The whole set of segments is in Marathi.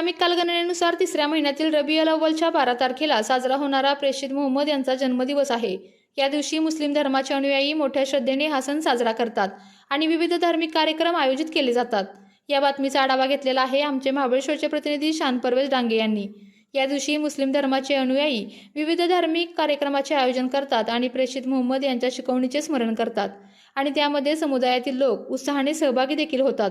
इस्लामिक कालगणनेनुसार तिसऱ्या महिन्यातील रबी अल अव्वलच्या बारा तारखेला साजरा होणारा प्रेषित मोहम्मद यांचा जन्मदिवस आहे. या दिवशी मुस्लिम धर्माचे अनुयायी मोठ्या श्रद्धेने हा सण साजरा करतात आणि विविध धार्मिक कार्यक्रम आयोजित केले जातात. या बातमीचा आढावा घेतलेला आहे आमचे महाबळेश्वरचे प्रतिनिधी शान परवेज डांगे यांनी. या दिवशी मुस्लिम धर्माचे अनुयायी विविध धार्मिक कार्यक्रमाचे आयोजन करतात आणि प्रेषित मोहम्मद यांच्या शिकवणीचे स्मरण करतात. आणि त्यामध्ये समुदायातील लोक उत्साहाने सहभागी देखील होतात.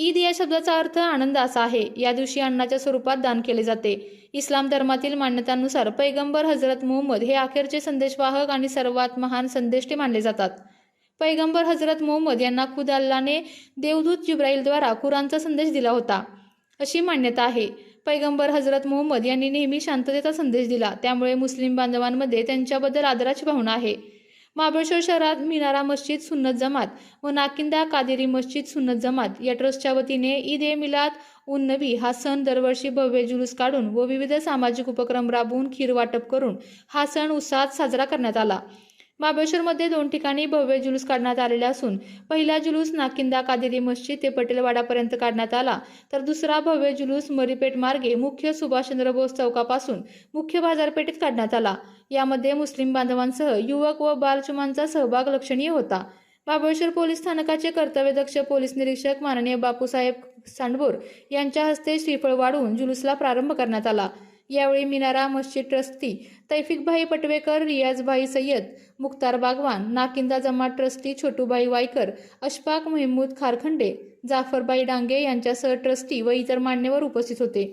ईद या शब्दाचा अर्थ आनंद असा आहे. या दिवशी अन्नाच्या स्वरूपात दान केले जाते. इस्लाम धर्मातील मान्यतांनुसार पैगंबर हजरत मोहम्मद हे अखेरचे संदेशवाहक आणि सर्वात महान संदेष्टे मानले जातात. पैगंबर हजरत मोहम्मद यांना खुद अल्लाने देवदूत जिब्राईलद्वारा कुराणचा संदेश दिला होता. अशी मान्यता आहे. पैगंबर हजरत मोहम्मद यांनी नेहमी शांततेचा संदेश दिला. त्यामुळे मुस्लिम बांधवांमध्ये त्यांच्याबद्दल आदराची भावना आहे. महाबळेश्वर शहरात मिनारा मस्जिद सुन्नत जमात व नाकिंदा कादेरी मस्जिद सुन्नत जमात. या ट्रस्टच्या वतीने ईद ए मिलाद उन नबी हा सण दरवर्षी भव्य जुलूस काढून व विविध सामाजिक उपक्रम राबवून खीर वाटप करून हा सण उत्साहात साजरा करण्यात आला. बाबेश्वरमध्ये दोन ठिकाणी भव्य जुलूस काढण्यात आलेले असून पहिला जुलूस नाकिंदा कादेरी मस्जिद ते पटेलवाडापर्यंत काढण्यात आला. तर दुसरा भव्य जुलूस मरीपेठ मार्गे मुख्य सुभाषचंद्र बोस चौकापासून मुख्य बाजारपेठेत काढण्यात आला. यामध्ये मुस्लिम बांधवांसह युवक व बालचुमांचा सहभाग लक्षणीय होता. बाबेश्वर पोलीस स्थानकाचे कर्तव्यदक्ष पोलीस निरीक्षक माननीय बापूसाहेब सांडभोर यांच्या हस्ते श्रीफळ वाढवून जुलूसला प्रारंभ करण्यात आला. यावेळी मिनारा मस्जिद ट्रस्टी तैफिकभाई पटवेकर रियाजभाई सय्यद मुख्तार बागवान नाकिंदा जमात ट्रस्टी छोटूबाई वायकर अशफाक महमूद खारखंडे जाफरबाई डांगे यांच्यासह ट्रस्टी व इतर मान्यवर उपस्थित होते.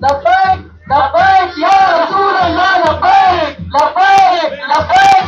لبيك لبيك يا رسول الله لبيك لبيك لبيك